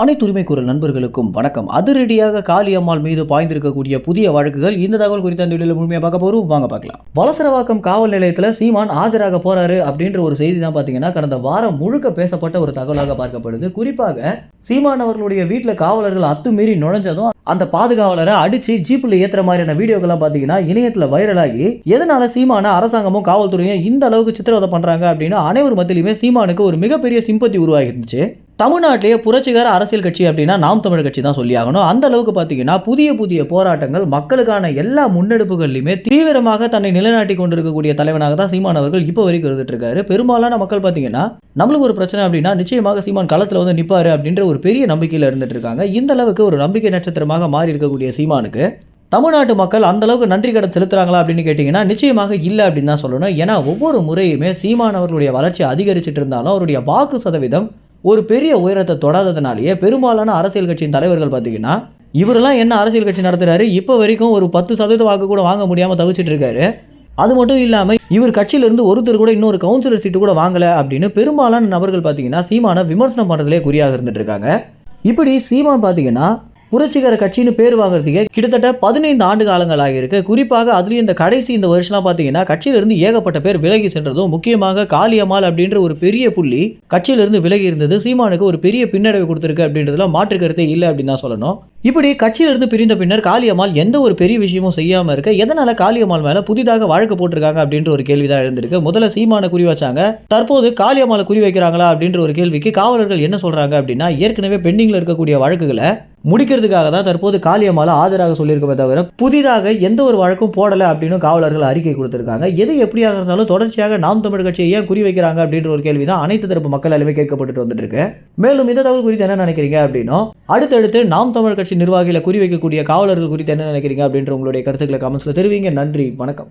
அனைத்து உரிமை குரல் நண்பர்களுக்கும் வணக்கம். அதிரடியாக காளியம்மாள் மீது பாய்ந்திருக்கக்கூடிய புதிய வழக்குகள் இந்த தகவல் குறித்த அந்த வீடியோவில் முழுமையாக பார்க்க போகிறோம் வாங்க பார்க்கலாம். வலசரவாக்கம் காவல் நிலையத்தில் சீமான் ஆஜராக போறாரு அப்படின்ற ஒரு செய்தி தான் பார்த்தீங்கன்னா கடந்த வாரம் முழுக்க பேசப்பட்ட ஒரு தகவலாக பார்க்கப்படுது. குறிப்பாக சீமான் அவர்களுடைய வீட்டில் காவலர்கள் அத்துமீறி நுழைஞ்சதும் அந்த பாதுகாவலரை அடிச்சு ஜீப்பில் ஏற்றுற மாதிரியான வீடியோக்கெல்லாம் பார்த்தீங்கன்னா இணையத்தில் வைரலாகி எதனால சீமான அரசாங்கமும் காவல்துறையும் இந்த அளவுக்கு சித்திரவதை பண்ணுறாங்க அப்படின்னு அனைவர் மத்தியிலுமே சீமானுக்கு ஒரு மிகப்பெரிய சிம்பத்தி உருவாகி இருந்துச்சு தமிழ்நாட்டிலேயே புரட்சிகர அரசியல் கட்சி அப்படின்னா நாம் தமிழர் கட்சி தான் சொல்லி ஆகணும். அந்த அளவுக்கு பார்த்தீங்கன்னா புதிய புதிய போராட்டங்கள் மக்களுக்கான எல்லா முன்னெடுப்புகள்லையுமே தீவிரமாக தன்னை நிலைநாட்டி கொண்டிருக்கக்கூடிய தலைவனாக தான் சீமான் அவர்கள் இப்போ வரைக்கும் இருந்துட்டு இருக்காரு. பெரும்பாலான மக்கள் பார்த்தீங்கன்னா நம்மளுக்கு ஒரு பிரச்சனை அப்படின்னா நிச்சயமாக சீமான் களத்தில் வந்து நிற்பாரு அப்படின்ற ஒரு பெரிய நம்பிக்கையில் இருந்துட்டு இருக்காங்க. இந்த அளவுக்கு ஒரு நம்பிக்கை நட்சத்திரமாக மாறி இருக்கக்கூடிய சீமானுக்கு தமிழ்நாட்டு மக்கள் அந்த அளவுக்கு நன்றி கடன் செலுத்துறாங்களா அப்படின்னு கேட்டிங்கன்னா நிச்சயமாக இல்லை அப்படின்னு தான் சொல்லணும். ஏன்னா ஒவ்வொரு முறையுமே சீமான் அவர்களுடைய வளர்ச்சி அதிகரிச்சுட்டு இருந்தாலும் அவருடைய வாக்கு சதவீதம் ஒரு பெரிய உயரத்தை தொடாததுனாலேயே பெரும்பாலான அரசியல் கட்சியின் தலைவர்கள் பார்த்தீங்கன்னா இவரெல்லாம் என்ன அரசியல் கட்சி நடத்துகிறாரு இப்போ வரைக்கும் ஒரு பத்து சதவீத வாக்கு கூட வாங்க முடியாமல் தவிச்சிட்டு இருக்காரு. அது மட்டும் இல்லாமல் இவர் கட்சியிலிருந்து ஒருத்தர் கூட இன்னொரு கவுன்சிலர் சீட்டு கூட வாங்கலை அப்படின்னு பெரும்பாலான நபர்கள் பார்த்தீங்கன்னா சீமானை விமர்சனம் பண்ணுறதுலே குறியாக இருந்துட்டு இருக்காங்க. இப்படி சீமான் பார்த்தீங்கன்னா புரட்சிகர கட்சின்னு பேர் வாங்குறதுக்கு கிட்டத்தட்ட பதினைந்து ஆண்டு காலங்கள் ஆகியிருக்கு. குறிப்பாக அதுலேயும் இந்த கடைசி இந்த வருஷம்லாம் பார்த்தீங்கன்னா கட்சியிலிருந்து ஏகப்பட்ட பேர் விலகி சென்றதும் முக்கியமாக காளியம்மாள் அப்படின்ற ஒரு பெரிய புள்ளி கட்சியிலிருந்து விலகி இருந்தது. சீமானுக்கு ஒரு பெரிய பின்னடைவு கொடுத்துருக்கு அப்படின்றதுல மாற்று கருத்தே இல்லை அப்படின்னு தான் சொல்லணும். இப்படி கட்சியிலிருந்து பிரிந்த பின்னர் காளியம்மாள் எந்த ஒரு பெரிய விஷயமும் செய்யாமல் இருக்க எதனால காளியம்மாள் மேலே புதிதாக வழக்கு போட்டிருக்காங்க அப்படின்ற ஒரு கேள்வி தான் எழுந்திருக்கு. முதல்ல சீமானை குறி வச்சாங்க. தற்போது காளியம்மாளை குறி வைக்கிறாங்களா அப்படின்ற ஒரு கேள்விக்கு காவலர்கள் என்ன சொல்றாங்க அப்படின்னா ஏற்கனவே பெண்டிங்கில் இருக்கக்கூடிய வழக்குகளை முடிக்கிறதுக்காக தான் தற்போது காளியம்மாளை ஆஜராக சொல்லியிருக்கமே தவிர புதிதாக எந்த ஒரு வழக்கும் போடலை அப்படின்னு காவலர்கள் அறிக்கை கொடுத்திருக்காங்க. எது எப்படியாக இருந்தாலும் தொடர்ச்சியாக நாம் தமிழ் கட்சியை ஏன் குறி வைக்கிறாங்க அப்படின்ற ஒரு கேள்வி தான் அனைத்து தரப்பு மக்களாலுமே கேட்கப்பட்டு வந்துட்டு இருக்கு மேலும் இந்த தகவல் குறித்து என்ன நினைக்கிறீங்க அப்படின்னா அடுத்தடுத்து நாம் தமிழ் கட்சி நிர்வாகிகளை குறி வைக்கக்கூடிய காவலர்கள் குறித்து என்ன நினைக்கிறீங்க அப்படின்ற உங்களுடைய கருத்துக்களை கமெண்ட்ஸில் தெரிவிங்க. நன்றி வணக்கம்.